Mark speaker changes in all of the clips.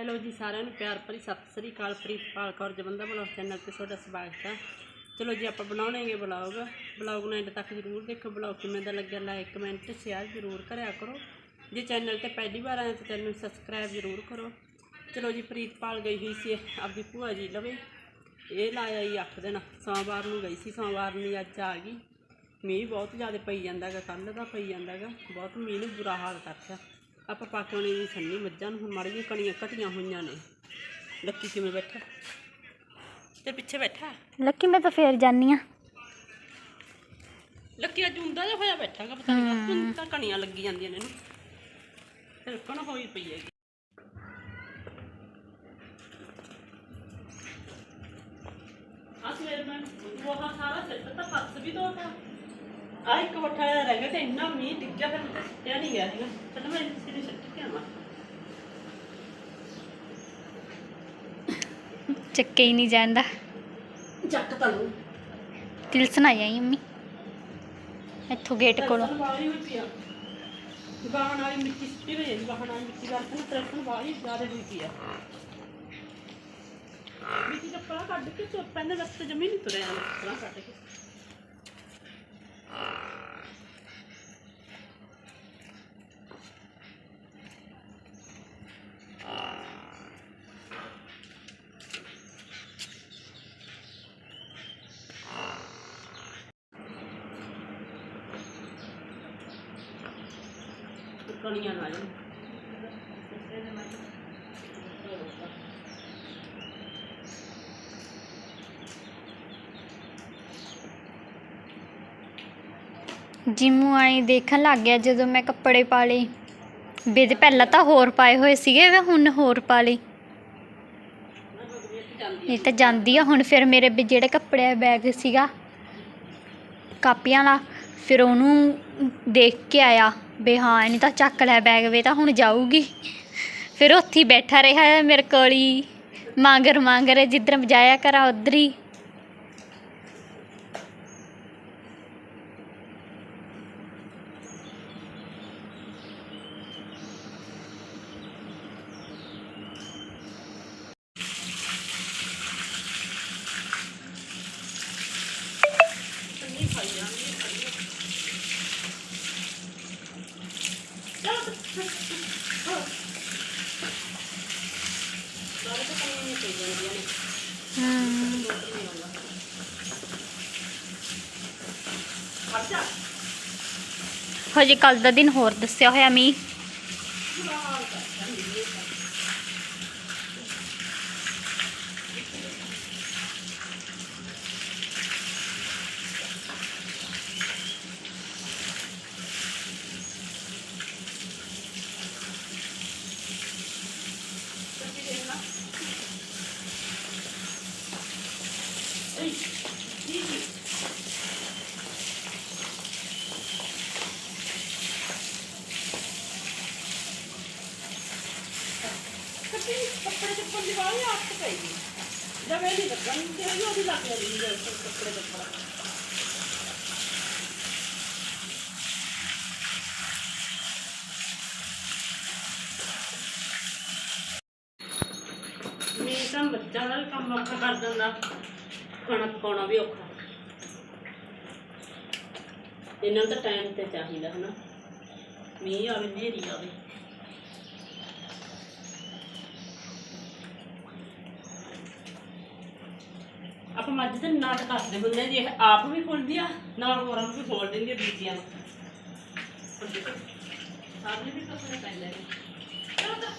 Speaker 1: Hello ਜੀ ਸਾਰਿਆਂ ਨੂੰ ਪਿਆਰ ਭਰੀ ਸਤਿ ਸ੍ਰੀ ਅਕਾਲ ਪ੍ਰੀਤਪਾਲ ਕੌਰ, ਜਵੰਦਾ ਬਲੌਗ ਚੈਨਲ ਤੇ ਤੁਹਾਡਾ ਸਵਾਗਤ ਹੈ। ਚਲੋ ਜੀ ਆਪਾਂ ਬਣਾਉਣੇਗੇ ਬਲੌਗ। ਬਲੌਗ ਨੂੰ ਐਂਡ ਤੱਕ ਜ਼ਰੂਰ ਦੇਖੋ, ਬਲੌਗ ਕਿਵੇਂ ਦਾ ਲੱਗਿਆ ਲਾਈਕ ਕਮੈਂਟ ਸ਼ੇਅਰ ਜ਼ਰੂਰ ਕਰਿਆ ਕਰੋ। ਜੇ ਚੈਨਲ ਤੇ ਪਹਿਲੀ ਵਾਰ ਆਏ ਤਾਂ ਚੈਨਲ ਨੂੰ ਸਬਸਕ੍ਰਾਈਬ ਜ਼ਰੂਰ ਕਰੋ। ਚਲੋ ਜੀ ਪ੍ਰੀਤਪਾਲ ਗਈ ਹੋਈ ਸੀ, ਆਪਦੀ ਭੂਆ ਜੀ ਲਵੇ। ਇਹ ਲਾਇਆ ਹੀ ਅੱਠ ਦਿਨ। ਸੋਮਵਾਰ ਨੂੰ ਗਈ ਸੀ, ਸੋਮਵਾਰ ਨੂੰ ਅੱਜ ਆ ਗਈ। ਮੀਂਹ ਬਹੁਤ ਜ਼ਿਆਦਾ ਪਈ ਜਾਂਦਾ ਗਾ ਕੱਲ੍ਹ ਦਾ ਪਈ ਜਾਂਦਾ ਗਾ ਬਹੁਤ ਮੀਂਹ ਨੇ ਬੁਰਾ ਹਾਲ ਕਰਤਾ। ਆਪਾਂ ਪਾਕਣੇ ਦੀ ਸੰਨੀ ਮੱਝਾਂ ਨੂੰ ਹੁਣ ਮਾੜੀ ਜਿਹੀ ਕਣੀਆਂ ਘਟੀਆਂ ਹੋਈਆਂ ਨੇ। ਲੱਕੀ ਕਿਵੇਂ ਬੈਠਾ? ਤੇ ਪਿੱਛੇ ਬੈਠਾ?
Speaker 2: ਲੱਕੀ ਮੈਂ ਤਾਂ ਫੇਰ ਜਾਨੀ ਆ।
Speaker 1: ਲੱਕੀ ਅੱਜ ਉਂਦਾ ਜਿਹਾ ਹੋਇਆ ਬੈਠਾ ਗਾ ਪਤਾ ਨਹੀਂ ਹੁਣ ਤਾਂ ਕਣੀਆਂ ਲੱਗੀ ਜਾਂਦੀਆਂ ਨੇ ਇਹਨੂੰ। ਫਿਰ ਕਣ ਹੋਈ ਪਈ ਹੈਗੀ। ਸਵੇਰ ਮੈਂ ਉਹ ਸਾਰਾ ਸਿਰ ਤਾਂ ਫੱਸ ਵੀ ਧੋਤਾ। ਆ ਇੱਕ ਵੱਠਾ ਰਹਿ ਗਿਆ ਤੇ ਇੰਨਾ ਮੀਂਹ ਡਿੱਗਿਆ ਫਿਰ ਤੇ ਨਹੀਂ ਗਿਆ ਸੀਗਾ ਚਲ ਮੈਂ ਸਿਰ ਸਿੱਟ ਕੇ ਆਵਾਂ।
Speaker 2: ਚੱਕੇ ਹੀ ਨਹੀਂ ਜਾਂਦਾ।
Speaker 1: ਚੱਕ ਤਾਂ ਲੂ
Speaker 2: ਤਿਲਸਨ ਆਈ ਆਈ ਅੰਮੀ ਇੱਥੋਂ ਗੇਟ ਕੋਲੋਂ।
Speaker 1: ਵਾਲੀ ਹੋਈ ਪਿਆ ਵਾਹਣ ਵਾਲੀ ਮਿੱਟੀ ਸਿੱਟੀ ਹੋਈ ਹੈ ਜੀ, ਵਾਹਣ ਵਾਲੀ ਮਿੱਟੀ ਕਰਕੇ ਤਰਫਨ ਵਾਲੀ ਜ਼ਿਆਦਾ ਹੋਈ ਪਈ ਆ। ਮਿੱਟੀ ਚੱਪਲਾਂ ਕੱਢ ਕੇ ਚੋਪਾਂ ਦੇ ਰਸਤੇ ਜਮੀ ਨਹੀਂ ਤੁਰਿਆ ਚੱਪਲਾਂ ਕੱਢ ਕੇ। ਕਣੀਆਂ ਨਾਲ
Speaker 2: ਜਿਮੂ ਆਈ ਦੇਖਣ ਲੱਗ ਗਿਆ ਜਦੋਂ ਮੈਂ ਕੱਪੜੇ ਪਾ ਲਏ। ਵੇ ਪਹਿਲਾਂ ਤਾਂ ਹੋਰ ਪਾਏ ਹੋਏ ਸੀਗੇ, ਵੇ ਹੁਣ ਹੋਰ ਪਾ ਲਈ ਇਹ ਤਾਂ ਜਾਂਦੀ ਆ ਹੁਣ ਫਿਰ ਮੇਰੇ ਵੀ ਜਿਹੜੇ ਕੱਪੜੇ ਬੈਗ ਸੀਗਾ, ਕਾਪੀਆਂ ਵਾਲਾ। ਫਿਰ ਉਹਨੂੰ ਦੇਖ ਕੇ ਆਇਆ ਵੀ ਹਾਂ ਇਹਨੇ ਤਾਂ ਚੱਕ ਲਿਆ ਬੈਗ ਵੇ ਤਾਂ ਹੁਣ ਜਾਊਗੀ। ਫਿਰ ਉੱਥੇ ਹੀ ਬੈਠਾ ਰਿਹਾ, ਮੇਰੇ ਕੋਲ ਹੀ। ਮਾਂਗਰ ਮਾਂਗਰ ਜਿੱਧਰ ਜਾਇਆ ਕਰਾਂ, ਉਧਰ ਹੀ। ਹਮ ਹਜੇ ਕੱਲ ਦਾ ਦਿਨ ਹੋਰ ਦੱਸਿਆ ਹੋਇਆ ਮੀ
Speaker 1: ਕੱਪੜੇ ਚੱਪਲ ਦੀ ਵਾਲੀ ਆਪ ਪਈ ਗਈ ਜਦ ਇਹ ਉਹਦੀ ਲੱਗ ਜਾਂਦੀ ਹੈ ਕੱਪੜੇ ਚੱਪਲ ਮੈਂ ਤਾਂ ਬੱਚਾ ਦਾ ਵੀ ਕੰਮ ਔਖਾ ਕਰ ਦਿੰਦਾ। ਖਾਣਾ ਪਕਾਉਣਾ ਵੀ ਔਖਾ। ਇਹਨਾਂ ਨੂੰ ਤਾਂ ਟਾਈਮ ਤੇ ਚਾਹੀਦਾ ਹਨਾ। ਮੀਂਹ ਆਵੇ ਨੇਰੀ ਆਵੇ। ਆਪਾਂ ਮੱਝ ਦੇ ਨਾਟ ਕਰਦੇ ਹੁੰਦੇ ਆ ਆਪ ਵੀ ਖੁੱਲਦੀ ਆ, ਨਾਲ ਹੋਰਾਂ ਨੂੰ ਵੀ ਫੋਲ ਦਿੰਦੀ ਆ ਬੀਜੀਆਂ ਨੂੰ। ਸਾਹਮਣੇ ਵੀ ਕੱਪੜੇ ਪੈਂਦੇ ਨੇ ਚਲੋ ਤਾਂ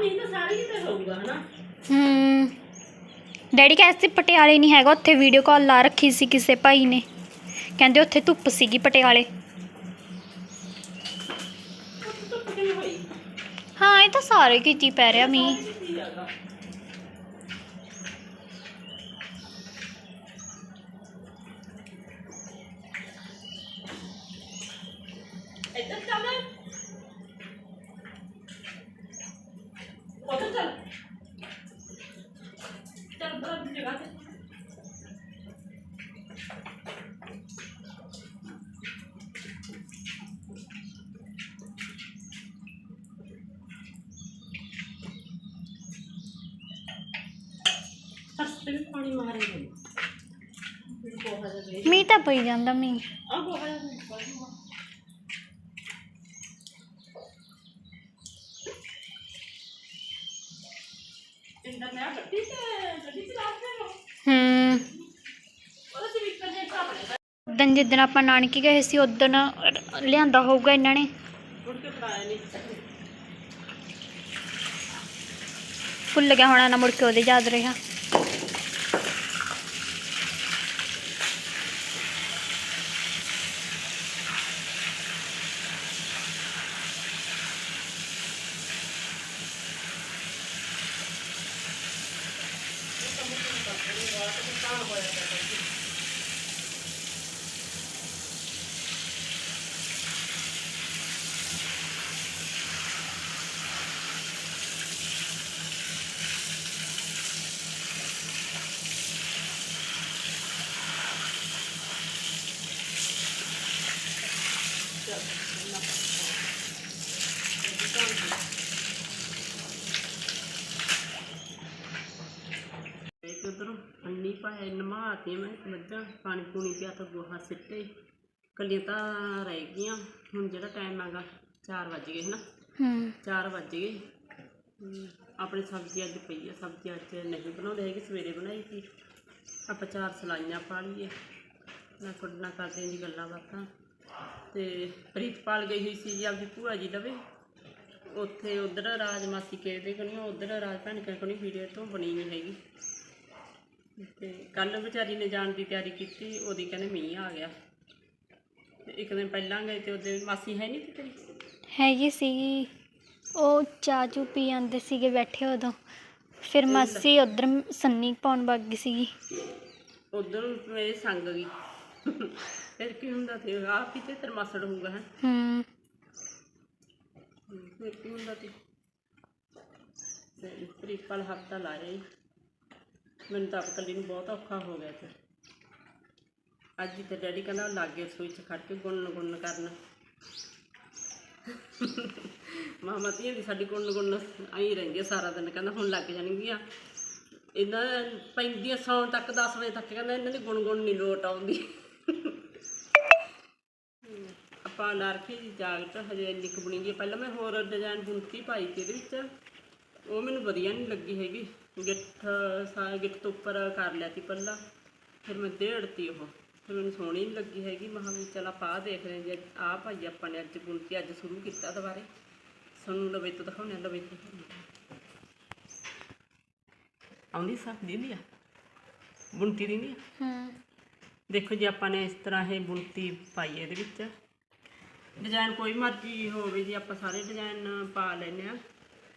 Speaker 1: ਆ ਨਹੀਂ ਤਾਂ ਸਾਰੀ ਕਿਤੇ ਹੋਊਗਾ ਹਨਾ?
Speaker 2: ਹਮ ਡੈਡੀ ਕਹਿੰਦੇ ਸੀ ਪਟਿਆਲੇ ਨਹੀਂ ਹੈਗਾ ਉੱਥੇ ਵੀਡੀਓ ਕਾਲ ਲਾ ਰੱਖੀ ਸੀ ਕਿਸੇ ਭਾਈ ਨੇ। ਕਹਿੰਦੇ ਉੱਥੇ ਧੁੱਪ ਸੀਗੀ ਪਟਿਆਲੇ।
Speaker 1: ਉੱਥੇ ਧੁੱਪ ਕਿਵੇਂ ਹੋਈ?
Speaker 2: ਹਾਂ ਇਹ ਤਾਂ ਸਾਰੇ ਕੀਤੀ ਪੈ ਰਿਹਾ ਮੀਂਹ
Speaker 1: ਸਾਰੀ ਕਿਤੇ ਹੀ ਹੈਗਾ। ਇੱਧਰ ਚੱਲ ਉੱਧਰ ਚੱਲ ਚੱਲ ਬੜਾ ਜਗ੍ਹਾ ਤੇ ਸਸਤੇ ਵੀ ਪਾਣੀ ਮਾਰੇ ਗਏ ਬਹੁਤ ਜ਼ਿਆਦਾ
Speaker 2: ਮੀਂਹ ਤਾਂ ਪਈ ਜਾਂਦਾ ਮੀਂਹ।
Speaker 1: ਆ ਬਹੁਤ ਜ਼ਿਆਦਾ ਇੰਦਾ ਮੈਂ ਗੱਡੀ ਤੇ ਗੱਡੀ
Speaker 2: ਹੂੰ?
Speaker 1: ਉਹਦਾ
Speaker 2: ਜਿੱਦਣ ਆਪਾਂ ਨਾਨਕੀ ਗਏ ਸੀ ਉਦਣ ਲਿਆਂਦਾ ਹੋਊਗਾ ਇਹਨਾਂ ਨੇ।
Speaker 1: ਮੁੜ ਕੇ ਫੜਾਇਆ ਨਹੀਂ
Speaker 2: ਭੁੱਲ ਗਿਆ ਹੋਣਾ ਨਾ ਮੁੜ ਕੇ ਉਹਦੇ ਯਾਦ ਰਿਹਾ।
Speaker 1: Tapi, kalau. ਨਮਾਤੀ ਮੈਂ ਮੱਝਾਂ ਪਾਣੀ ਪੂਣੀ ਪਿਆ ਤਾਂ ਗੋਹਾ ਸਿੱਟੇ। ਕੱਲੀਆਂ ਤਾਂ ਰਹਿ ਗਈਆਂ। ਹੁਣ ਜਿਹੜਾ ਟਾਈਮ ਹੈਗਾ 4 ਵਜ ਗਏ ਹਨਾ?
Speaker 2: ਹੂੰ।
Speaker 1: 4 ਵਜ ਗਏ। ਹਮ, ਆਪਣੀ ਸਬਜ਼ੀ ਅੱਜ ਪਈ ਆ। ਸਬਜ਼ੀ ਅੱਜ ਨਹੀਂ ਬਣਾਉਂਦੇ ਹੈਗੇ ਸਵੇਰੇ ਬਣਾਈ ਸੀ। ਆਪਾਂ ਚਾਰ ਸਲਾਈਆਂ ਪਾ ਲਈਏ। ਮੈਂ ਨਾਲ ਕਰਦੇ ਜੀ ਗੱਲਾਂ ਬਾਤਾਂ। ਤੇ ਪ੍ਰੀਤਪਾਲ ਗਈ ਹੋਈ ਸੀ ਜੀ ਆਪਦੀ ਭੂਆ ਜੀ ਲਵੇ। ਉੱਥੇ ਉਧਰ ਰਾਜ ਮਾਸੀ ਕੇ ਦੇ ਕੋਲ ਉਧਰ ਰਾਜ ਭੈਣ ਕੇ ਕੋਲ ਵੀਡੀਓ ਤੋਂ ਬਣੀ ਨਹੀਂ ਹੈਗੀ। ਤੇ ਕੱਲ ਵਿਚਾਰੀ ਨੇ ਜਾਣ ਦੀ ਤਿਆਰੀ ਕੀਤੀ ਉਹਦੀ ਕਹਿੰਦੇ ਮੀਂਹ ਆ ਗਿਆ। ਤੇ ਇੱਕ ਦਿਨ ਪਹਿਲਾਂ ਗਏ ਤੇ ਉਹਦੇ ਮਾਸੀ ਹੈ ਨਹੀਂ ਤੇਰੀ
Speaker 2: ਹੈਗੀ ਸੀਗੀ। ਉਹ ਚਾਹ ਚੂ ਪੀ ਜਾਂਦੇ ਸੀਗੇ ਬੈਠੇ ਉਦੋਂ। ਫਿਰ ਮਾਸੀ ਉਧਰ ਸੰਨੀ ਪਾਉਣ ਵਗ ਗਈ ਸੀਗੀ।
Speaker 1: ਉਧਰ ਮੇਰੇ ਸੰਗ ਗਈ। ਫਿਰ ਕੀ ਹੁੰਦਾ ਤੇ ਆਪ ਹੀ ਤੇ ਤੇਰਾ ਮਾਸੜ ਹੋਊਗਾ ਹੈ?
Speaker 2: ਹੂੰ।
Speaker 1: ਫਿਰ ਕੀ ਹੁੰਦਾ ਤੇ ਤੇ ਪ੍ਰੀਤਪਾਲ ਹਫਤਾ ਲਾਇਆ ਹੀ ਮੈਨੂੰ ਤਾਂ ਆਪ ਇਕੱਲੀ ਨੂੰ ਬਹੁਤ ਔਖਾ ਹੋ ਗਿਆ ਤੇ ਅੱਜ ਹੀ ਤਾਂ ਡੈਡੀ ਕਹਿੰਦਾ ਲਾਗੇ ਸੂਈ ਚ ਖੜ ਕੇ ਗੁੰਨ ਗੁੰਨ ਕਰਨ। ਮਾਮਾ ਧੀਆਂ ਦੀ ਸਾਡੀ ਗੁੰਨ ਗੁੰਨ ਆਈ ਰਹਿੰਦੀ ਸਾਰਾ ਦਿਨ। ਕਹਿੰਦਾ ਹੁਣ ਲੱਗ ਜਾਣਗੀਆਂ। ਇਹਨਾਂ ਪੈਂਦੀਆਂ ਸੌਣ ਤੱਕ 10 ਵਜੇ ਤੱਕ ਕਹਿੰਦਾ ਇਹਨਾਂ ਦੀ ਗੁਣ ਗੁਣ ਨਹੀਂ ਲੋਟ ਆਉਂਦੀ। ਆਪਾਂ ਨਾਰਕੀ ਦੀ ਜਾਗਟ ਹਜੇ ਇੰਨੀ ਕੁ ਬਣੀ ਗਈ ਪਹਿਲਾਂ ਮੈਂ ਹੋਰ ਡਿਜ਼ਾਈਨ ਬੁਣਤੀ ਪਾਈ ਸੀ ਇਹਦੇ ਵਿੱਚ। ਉਹ ਮੈਨੂੰ ਵਧੀਆ ਨਹੀਂ ਲੱਗੀ ਹੈਗੀ। ਗਿੱਠ ਸਾ ਗਿੱਠ ਤੋਂ ਉੱਪਰ ਕਰ ਲਿਆ ਸੀ ਪੱਲਾ। ਫਿਰ ਮੈਂ ਦੇੜਤੀ ਉਹ। ਫਿਰ ਮੈਨੂੰ ਸੋਹਣੀ ਨਹੀਂ ਲੱਗੀ ਹੈਗੀ। ਮੈਂ ਕਿਹਾ ਵੀ ਚਲ ਆਪਾਂ ਆਹ ਦੇਖ ਰਹੇ ਜੇ ਆਹ ਭਾਈ ਆਪਾਂ ਨੇ ਅੱਜ ਬੁਣਤੀ ਅੱਜ ਸ਼ੁਰੂ ਕੀਤਾ ਦੁਬਾਰੇ। ਸਾਨੂੰ ਲਵੇ ਤੋਂ ਦਿਖਾਉਣੇ ਲਵੇ ਤੋਂ ਆਉਂਦੀ ਸਾਹ ਦੀਦੀ ਆ? ਬੁਣਤੀ ਦੀ ਨਹੀਂ?
Speaker 2: ਹੂੰ।
Speaker 1: ਦੇਖੋ ਜੀ ਆਪਾਂ ਨੇ ਇਸ ਤਰ੍ਹਾਂ ਇਹ ਬੁਣਤੀ ਪਾਈ ਹੈ ਇਹਦੇ ਵਿੱਚ। ਡਿਜ਼ਾਈਨ ਕੋਈ ਮਰਜ਼ੀ ਹੋਵੇ ਜੀ ਆਪਾਂ ਸਾਰੇ ਡਿਜ਼ਾਈਨ ਪਾ ਲੈਨੇ ਆ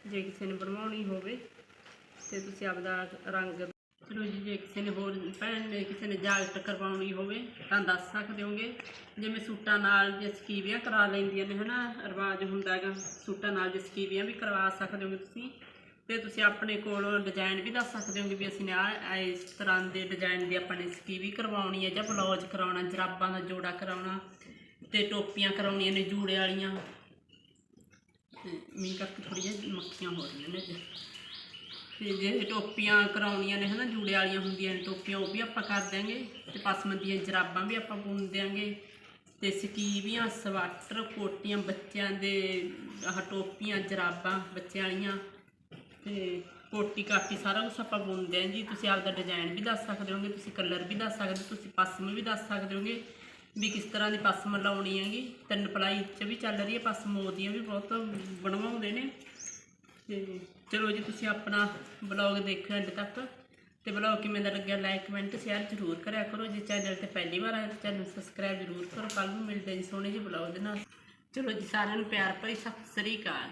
Speaker 1: ਜੇ ਕਿਸੇ ਨੇ ਬਣਵਾਉਣੀ ਹੋਵੇ। ਤੇ ਤੁਸੀਂ ਆਪਦਾ ਰੰਗ ਚਲੋ ਜੀ, ਜੇ ਕਿਸੇ ਨੇ ਹੋਰ ਭੈਣ ਨੇ ਕਿਸੇ ਨੇ ਜਾਗਟ ਕਰਵਾਉਣੀ ਹੋਵੇ, ਤਾਂ ਦੱਸ ਸਕਦੇ ਹੋਗੇ। ਜਿਵੇਂ ਸੂਟਾਂ ਨਾਲ ਜੇ ਸਕੀਵੀਆਂ ਕਰਾ ਲੈਂਦੀਆਂ ਨੇ, ਹਨਾ, ਰਿਵਾਜ ਹੁੰਦਾ ਹੈਗਾ, ਸੂਟਾਂ ਨਾਲ ਜੇ ਸਕੀਵੀਆਂ ਵੀ ਕਰਵਾ ਸਕਦੇ ਹੋਗੇ ਤੁਸੀਂ। ਤੇ ਤੁਸੀਂ ਆਪਣੇ ਕੋਲ ਡਿਜ਼ਾਈਨ ਵੀ ਦੱਸ ਸਕਦੇ ਹੋਗੇ ਵੀ ਅਸੀਂ ਨੇ ਆ ਇਸ ਤਰ੍ਹਾਂ ਦੇ ਡਿਜ਼ਾਈਨ ਦੀ ਆਪਾਂ ਨੇ ਸਕੀਵੀ ਕਰਵਾਉਣੀ ਹੈ, ਜਾਂ ਬਲੌਜ ਕਰਾਉਣਾ, ਜਰਾਬਾਂ ਦਾ ਜੋੜਾ ਕਰਾਉਣਾ, ਤੇ ਟੋਪੀਆਂ ਕਰਾਉਣੀਆਂ ਨੇ, ਜੂੜੇ ਵਾਲੀਆਂ। ਮੀਂਹ ਕਰਕੇ ਥੋੜ੍ਹੀਆਂ ਮੱਖੀਆਂ ਹੋ ਰਹੀਆਂ ਨੇ ਅੱਜ ਤੇ ਜੇ ਟੋਪੀਆਂ ਕਰਾਉਣੀਆਂ ਨੇ ਹਨਾ, ਜੂੜੇ ਵਾਲੀਆਂ ਹੁੰਦੀਆਂ ਨੇ ਟੋਪੀਆਂ, ਉਹ ਵੀ ਆਪਾਂ ਕਰ ਦਿਆਂਗੇ। ਤੇ ਪਸਮ ਦੀਆਂ ਜਰਾਬਾਂ ਵੀ ਆਪਾਂ ਬੁਣ ਦਿਆਂਗੇ। ਤੇ ਸਕੀਵੀਆਂ, ਸਵਾਟਰ, ਕੋਟੀਆਂ ਬੱਚਿਆਂ ਦੇ, ਆਹ ਟੋਪੀਆਂ, ਜਰਾਬਾਂ ਬੱਚਿਆਂ ਵਾਲੀਆਂ। ਤੇ ਕੋਟੀ ਕਾਟੀ ਸਾਰਾ ਕੁਝ ਆਪਾਂ ਬੁਣਦੇ ਆਂ ਜੀ। ਤੁਸੀਂ ਆਪਦਾ ਡਿਜ਼ਾਈਨ ਵੀ ਦੱਸ ਸਕਦੇ ਹੋਗੇ, ਤੁਸੀਂ ਕਲਰ ਵੀ ਦੱਸ ਸਕਦੇ ਹੋ, ਤੁਸੀਂ ਪਸਮ ਵੀ ਦੱਸ ਸਕਦੇ ਹੋਗੇ ਵੀ ਕਿਸ ਤਰ੍ਹਾਂ ਦੀ ਪਸਮ ਲਾਉਣੀ ਹੈਗੀ। ਤਿੰਨ ਪਲਾਈ 'ਚ ਵੀ ਚੱਲ ਰਹੀ ਹੈ, ਪਸਮ ਉਹਦੀਆਂ ਵੀ ਬਹੁਤ ਬਣਵਾਉਂਦੇ ਨੇ। ਤੇ ਚਲੋ ਜੀ, ਤੁਸੀਂ ਆਪਣਾ ਬਲੌਗ ਦੇਖੋ ਐਂਡ ਤੱਕ। ਤੇ ਬਲੌਗ ਕਿਵੇਂ ਦਾ ਲੱਗਿਆ ਲਾਈਕ ਕਮੈਂਟ ਸ਼ੇਅਰ ਜ਼ਰੂਰ ਕਰਿਆ ਕਰੋ। ਜੇ ਚੈਨਲ ਤੇ ਪਹਿਲੀ ਵਾਰ ਆਏ ਤਾਂ ਚੈਨਲ ਸਬਸਕ੍ਰਾਈਬ ਜ਼ਰੂਰ ਕਰੋ। ਕੱਲ ਨੂੰ ਮਿਲਦੇ ਜੀ ਸੋਹਣੇ ਜਿਹੇ ਬਲੌਗ ਦੇ ਨਾਲ। ਚਲੋ ਜੀ, ਸਾਰਿਆਂ ਨੂੰ ਪਿਆਰ ਭਰੀ ਸਤਿ ਸ੍ਰੀ ਅਕਾਲ।